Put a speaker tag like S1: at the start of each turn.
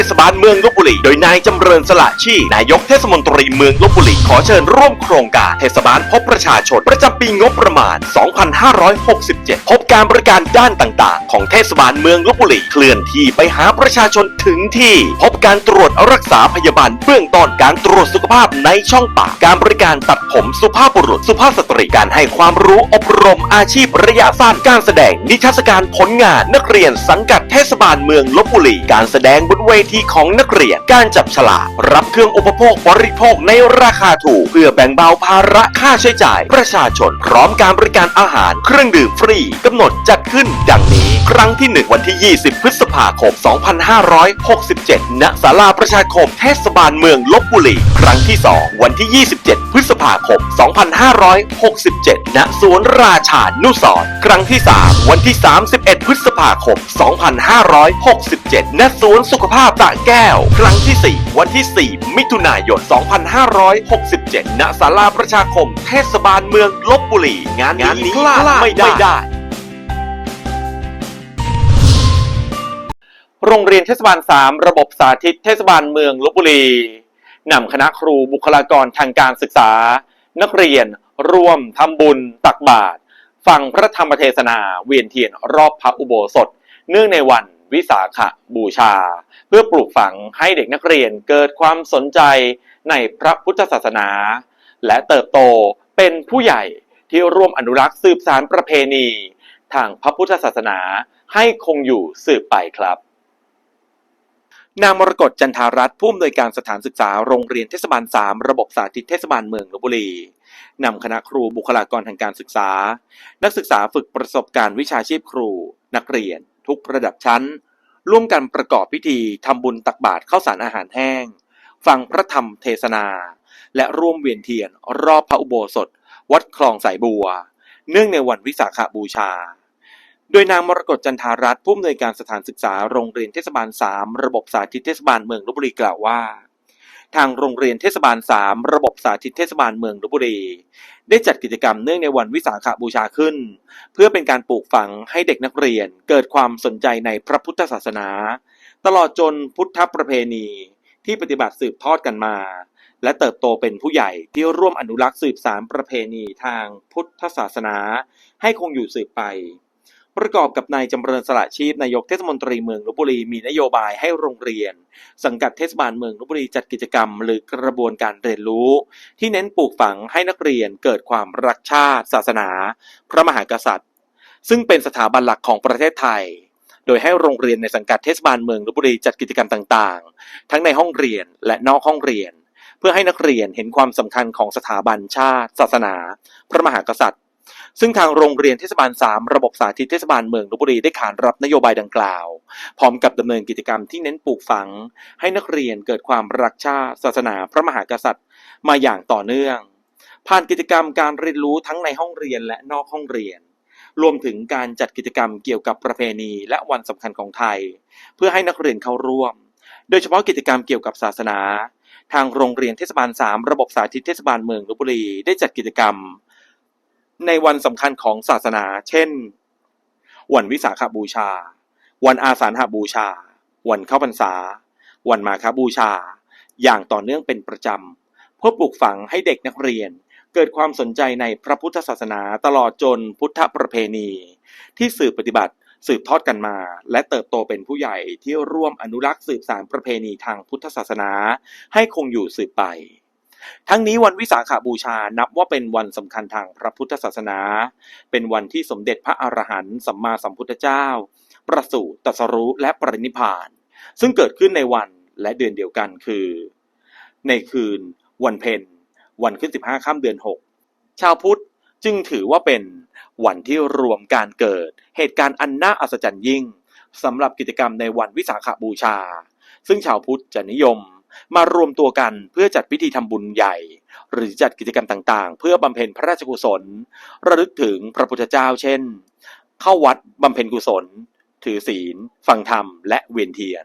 S1: เทศบาลเมืองลบบุรี โดยนายจำเริญสละชีนายกเทศมนตรีเมืองลบบุรีขอเชิญร่วมโครงการเทศบาลพบประชาชนประจำปีงบประมาณ 2567 พบการบริการด้านต่าง ๆ ของเทศบาลเมืองลบบุรี เคลื่อนที่ไปหาประชาชนถึงที่ พบการตรวจรักษาพยาบาลเบื้องต้นการตรวจสุขภาพในช่องปากการบริการตัดผมสุภาพบุรุษสุภาพสตรีการให้ความรู้อบรมอาชีพระยะสั้นการแสดงนิทรรศการผลงานนักเรียนสังกัดเทศบาลเมืองลบบุรีการแสดงบนเวที่ของนักเรียน การจับฉลากรับเครื่องอุปโภคบริโภคในราคาถูก เพื่อแบ่งเบาภาระค่าใช้จ่าย ประชาชนพร้อมการบริการอาหารเครื่องดื่มฟรีกำหนดจัดขึ้นดังนี้ ครั้งที่ 1 วันที่ 20 พฤษภาคม 2567 ณ ศาลาประชาคมเทศบาลเมืองลบบุรี ครั้งที่ 2 วันที่ 27 พฤษภาคม 2567 ณ สวนราชานุสร์ครั้งที่ 3 วันที่ 31 พฤษภาคม 2567 ณ สวนสุขภาพตะแก้ว ครั้งที่ 4 วันที่ 4 มิถุนายน 2567 ณ ศาลาประชาคม เทศบาลเมืองลบบุรี งานนี้พลาดไม่ได้ โรงเรียนเทศบาล 3 ระบบสาธิตเทศบาลเมืองลบบุรีนำคณะครูบุคลากรทางการศึกษา นักเรียน ร่วมทำบุญ ตักบาตรฟังพระธรรมเทศนาเวียนเทียนรอบพระอุโบสถ เนื่องในวันวิสาขบูชา เพื่อปลูกฝังให้เด็กนักเรียนเกิดความสนใจในพระพุทธศาสนา และเติบโตเป็นผู้ใหญ่ที่ร่วมอนุรักษ์สืบสารประเพณี ทางพระพุทธศาสนาให้คงอยู่สืบไปครับ นางมรกตจันทารัตน์ผู้อำนวยการสถานศึกษาโรงเรียนเทศบาล 3 ระบบสาธิตเทศบาลเมืองลบบุรีนำคณะครูบุคลากรทางการศึกษา นักศึกษาฝึกประสบการณ์วิชาชีพครู นักเรียน ทุกระดับชั้น ร่วมกันประกอบพิธีทำบุญตักบาตรข้าวสารอาหารแห้ง ฟังพระธรรมเทศนา และร่วมเวียนเทียน รอบพระอุโบสถ วัดคลองสายบัว เนื่องในวันวิสาขบูชา โดยนางมรกตจันทารัตน์ผู้อำนวยการสถานศึกษาโรงเรียนเทศบาล 3 ระบบสาธิตเทศบาลเมืองลบบุรีกล่าวว่า ทางโรงเรียนเทศบาล 3 ระบบสาธิตเทศบาลเมืองลบบุรี ได้จัดกิจกรรมเนื่องในวันวิสาขบูชาขึ้น เพื่อเป็นการปลูกฝังให้เด็กนักเรียนเกิดความสนใจในพระพุทธศาสนา ตลอดจนพุทธประเพณีที่ปฏิบัติสืบทอดกันมา และเติบโตเป็นผู้ใหญ่ที่ร่วมอนุรักษ์สืบสารประเพณีทางพุทธศาสนา ให้คงอยู่สืบไป ประกอบกับนายจำเริญสละชีพนายกเทศมนตรีเมืองลบบุรีมีนโยบายให้โรงเรียน สังกัดเทศบาลเมืองลบบุรีจัดกิจกรรม หรือกระบวนการเรียนรู้ ที่เน้นปลูกฝังให้นักเรียนเกิดความรักชาติ ศาสนา พระมหากษัตริย์ ซึ่งเป็นสถาบันหลักของประเทศไทย โดยให้โรงเรียนในสังกัดเทศบาลเมืองลบบุรีจัดกิจกรรมต่างๆ ทั้งในห้องเรียนและนอกห้องเรียน เพื่อให้นักเรียนเห็นความสำคัญของสถาบันชาติ ศาสนา พระมหากษัตริย์ ซึ่งทางโรงเรียนเทศบาล 3 ระบบสาธิตเทศบาลเมืองลบบุรีได้ขานรับนโยบายดังกล่าว พร้อมกับดำเนินกิจกรรมที่เน้นปลูกฝัง ให้นักเรียนเกิดความรักชาติศาสนาพระมหากษัตริย์ มาอย่างต่อเนื่อง ผ่านกิจกรรมการเรียนรู้ทั้งในห้องเรียนและนอกห้องเรียน รวมถึงการจัดกิจกรรมเกี่ยวกับประเพณีและวันสำคัญของไทย เพื่อให้นักเรียนเข้าร่วม โดยเฉพาะกิจกรรมเกี่ยวกับศาสนา ทางโรงเรียนเทศบาล 3 ระบบสาธิตเทศบาลเมืองลบบุรีได้จัดกิจกรรม ในวันสำคัญของศาสนา เช่น วันวิสาขบูชา วันอาสาฬหบูชา วันเข้าพรรษา วันมาคบูชา อย่างต่อเนื่องเป็นประจำ เพื่อปลูกฝังให้เด็กนักเรียนเกิดความสนใจในพระพุทธศาสนาตลอดจนพุทธประเพณี ที่สืบปฏิบัติสืบทอดกันมา และเติบโตเป็นผู้ใหญ่ที่ร่วมอนุรักษ์สืบสานประเพณีทางพุทธศาสนา ให้คงอยู่สืบไป ทั้งนี้วันวิสาขบูชานับว่าเป็นวันสำคัญทางพระพุทธศาสนา เป็นวันที่สมเด็จพระอรหันต์สัมมาสัมพุทธเจ้า ประสูติตรัสรู้และปรินิพาน ซึ่งเกิดขึ้นในวันและเดือนเดียวกันคือ ในคืน วันเพ็ญวันขึ้น15ค่ำเดือน6ชาวพุทธจึงถือว่าเป็นวันที่รวมการเกิด เหตุการณ์อันน่าอัศจรรย์ยิ่งสำหรับกิจกรรมในวันวิสาขบูชา ซึ่งชาวพุทธจะนิยม มารวมตัวกันเพื่อจัดพิธีทำบุญใหญ่ หรือจัดกิจกรรมต่างๆ เพื่อบำเพ็ญพระราชกุศล ระลึกถึงพระพุทธเจ้าเช่น เข้าวัดบำเพ็ญกุศล ถือศีล ฟังธรรม และเวียนเทียน